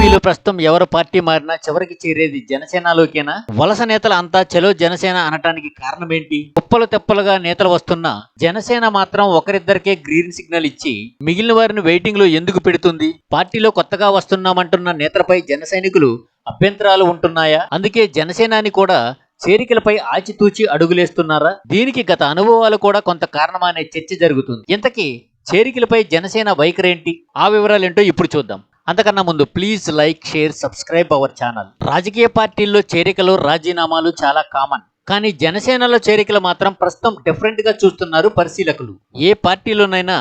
ఏపీలో ప్రస్తుతం ఎవరు పార్టీ మారినా చివరికి చేరేది జనసేనలోకేనా? వలస నేతల అంతా చలో జనసేన అనటానికి కారణం ఏంటి కుప్పలు తెప్పలుగా నేతలు వస్తున్నా జనసేన మాత్రం ఒకరిద్దరికే గ్రీన్ సిగ్నల్ ఇచ్చి మిగిలిన వారిని వెయిటింగ్లో ఎందుకు పెడుతుంది? పార్టీలో కొత్తగా వస్తున్నామంటున్న నేతలపై జన సైనికులు అభ్యంతరాలు ఉంటున్నాయా? అందుకే జనసేనాని కూడా చేరికలపై ఆచితూచి అడుగులేస్తున్నారా? దీనికి గత అనుభవాలు కూడా కొంత కారణమనే చర్చ జరుగుతుంది. ఇంతకీ చేరికలపై జనసేన వైఖరేంటి? ఆ వివరాలేంటో ఇప్పుడు చూద్దాం. అంతకన్నా ముందు please like share subscribe our channel రాజకీయ పార్టీల్లో చేరికలు రాజీనామాలు చాలా కామన్ కానీ జనసేనలో చేరికలు మాత్రం ప్రస్తుతం డిఫరెంట్గా చూస్తున్నారు పరిశీలకులు. ఏ పార్టీలోనైనా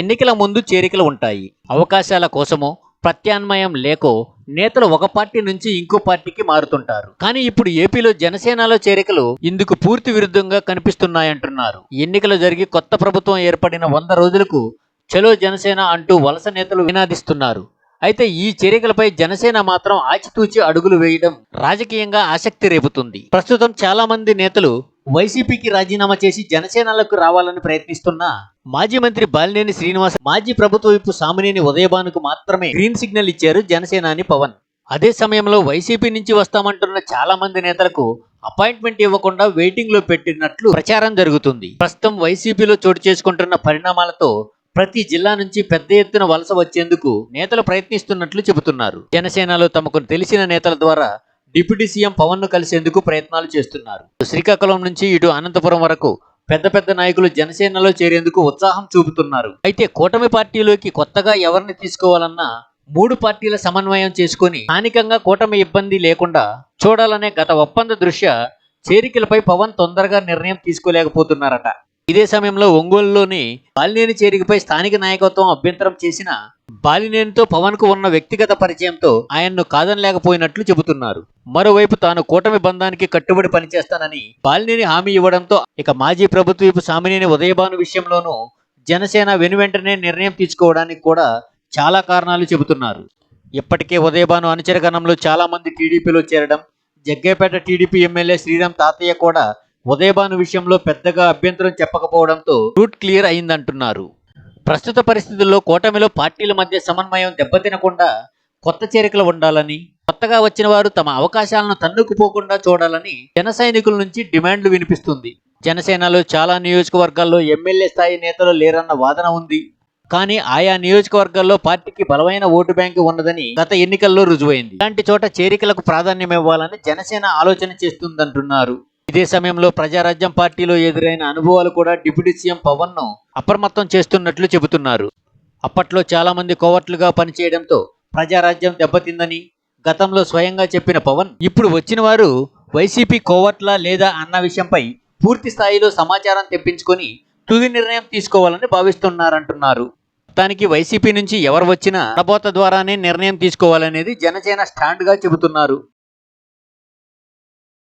ఎన్నికల ముందు చేరికలు ఉంటాయి. అవకాశాల కోసమో ప్రత్యామ్నాయం లేకో నేతలు ఒక పార్టీ నుంచి ఇంకో పార్టీకి మారుతుంటారు. కానీ ఇప్పుడు ఏపీలో జనసేనలో చేరికలు ఇందుకు పూర్తి విరుద్ధంగా కనిపిస్తున్నాయంటున్నారు. ఎన్నికలు జరిగి కొత్త ప్రభుత్వం ఏర్పడిన వంద రోజులకు చలో జనసేన అంటూ వలస నేతలు వినాదిస్తున్నారు. అయితే ఈ చర్యలపై జనసేన మాత్రం ఆచితూచి అడుగులు వేయడం రాజకీయంగా ఆసక్తి రేపుతుంది. ప్రస్తుతం చాలా మంది నేతలు వైసీపీకి రాజీనామా చేసి జనసేనలకు రావాలని ప్రయత్నిస్తున్నా మాజీ మంత్రి బాలినేని శ్రీనివాస్ మాజీ ప్రభుత్వ వైపు సామినేని ఉదయభానుకు మాత్రమే గ్రీన్ సిగ్నల్ ఇచ్చారు జనసేనాని పవన్. అదే సమయంలో వైసీపీ నుంచి వస్తామంటున్న చాలా మంది నేతలకు అపాయింట్మెంట్ ఇవ్వకుండా వెయిటింగ్లో పెట్టినట్లు ప్రచారం జరుగుతుంది. ప్రస్తుతం వైసీపీలో చోటు చేసుకుంటున్న పరిణామాలతో ప్రతి జిల్లా నుంచి పెద్ద ఎత్తున వలస వచ్చేందుకు నేతలు ప్రయత్నిస్తున్నట్లు చెబుతున్నారు. జనసేనలో తమకు తెలిసిన నేతల ద్వారా డిప్యూటీ సీఎం పవన్ను కలిసేందుకు ప్రయత్నాలు చేస్తున్నారు. శ్రీకాకుళం నుంచి ఇటు అనంతపురం వరకు పెద్ద పెద్ద నాయకులు జనసేనలో చేరేందుకు ఉత్సాహం చూపుతున్నారు. అయితే కూటమి పార్టీలోకి కొత్తగా ఎవరిని తీసుకోవాలన్నా మూడు పార్టీల సమన్వయం చేసుకుని స్థానికంగా కూటమి ఇబ్బంది లేకుండా చూడాలనే గత ఒప్పంద దృష్ట్యా చేరికలపై పవన్ తొందరగా నిర్ణయం తీసుకోలేకపోతున్నారట. ఇదే సమయంలో ఒంగోలులోని బాలినేని చేరికపై స్థానిక నాయకత్వం అభ్యంతరం చేసిన బాలినేనితో పవన్కు ఉన్న వ్యక్తిగత పరిచయంతో ఆయన్ను కాదనలేకపోయినట్లు చెబుతున్నారు. మరోవైపు తాను కూటమి బంధానికి కట్టుబడి పనిచేస్తానని బాలినేని హామీ ఇవ్వడంతో ఇక మాజీ ప్రభుత్వపు సామినేని ఉదయభాను విషయంలోనూ జనసేన వెనువెంటనే నిర్ణయం తీసుకోవడానికి కూడా చాలా కారణాలు చెబుతున్నారు. ఇప్పటికే ఉదయభాను అనుచరగణంలో చాలా మంది టీడీపీలో చేరడం జగ్గేపేట టీడీపీ ఎమ్మెల్యే శ్రీరామ్ తాతయ్య కూడా ఉదయభాను విషయంలో పెద్దగా అభ్యంతరం చెప్పకపోవడంతో రూట్ క్లియర్ అయిందంటున్నారు. ప్రస్తుత పరిస్థితుల్లో కూటమిలో పార్టీల మధ్య సమన్వయం దెబ్బతినకుండా కొత్త చేరికలు ఉండాలని కొత్తగా వచ్చిన వారు తమ అవకాశాలను తన్నుకుపోకుండా చూడాలని జన సైనికుల నుంచి డిమాండ్లు వినిపిస్తుంది. జనసేనలో చాలా నియోజకవర్గాల్లో ఎమ్మెల్యే స్థాయి నేతలు లేరన్న వాదన ఉంది. కానీ ఆయా నియోజకవర్గాల్లో పార్టీకి బలమైన ఓటు బ్యాంకు ఉన్నదని గత ఎన్నికల్లో రుజువైంది. ఇలాంటి చోట చేరికలకు ప్రాధాన్యం ఇవ్వాలని జనసేన ఆలోచన చేస్తుందంటున్నారు. ఇదే సమయంలో ప్రజారాజ్యం పార్టీలో ఎదురైన అనుభవాలు కూడా డిప్యూటీ సీఎం పవన్ను అప్రమత్తం చేస్తున్నట్లు చెబుతున్నారు. అప్పట్లో చాలా మంది పనిచేయడంతో ప్రజారాజ్యం దెబ్బతిందని గతంలో స్వయంగా చెప్పిన పవన్ ఇప్పుడు వచ్చిన వారు వైసీపీ కోవట్ల లేదా అన్న విషయంపై పూర్తి స్థాయిలో సమాచారం తెప్పించుకొని తుది నిర్ణయం తీసుకోవాలని భావిస్తున్నారంటున్నారు. మొత్తానికి వైసీపీ నుంచి ఎవరు వచ్చినా అనబోత ద్వారానే నిర్ణయం తీసుకోవాలనేది జనసేన స్టాండ్గా చెబుతున్నారు.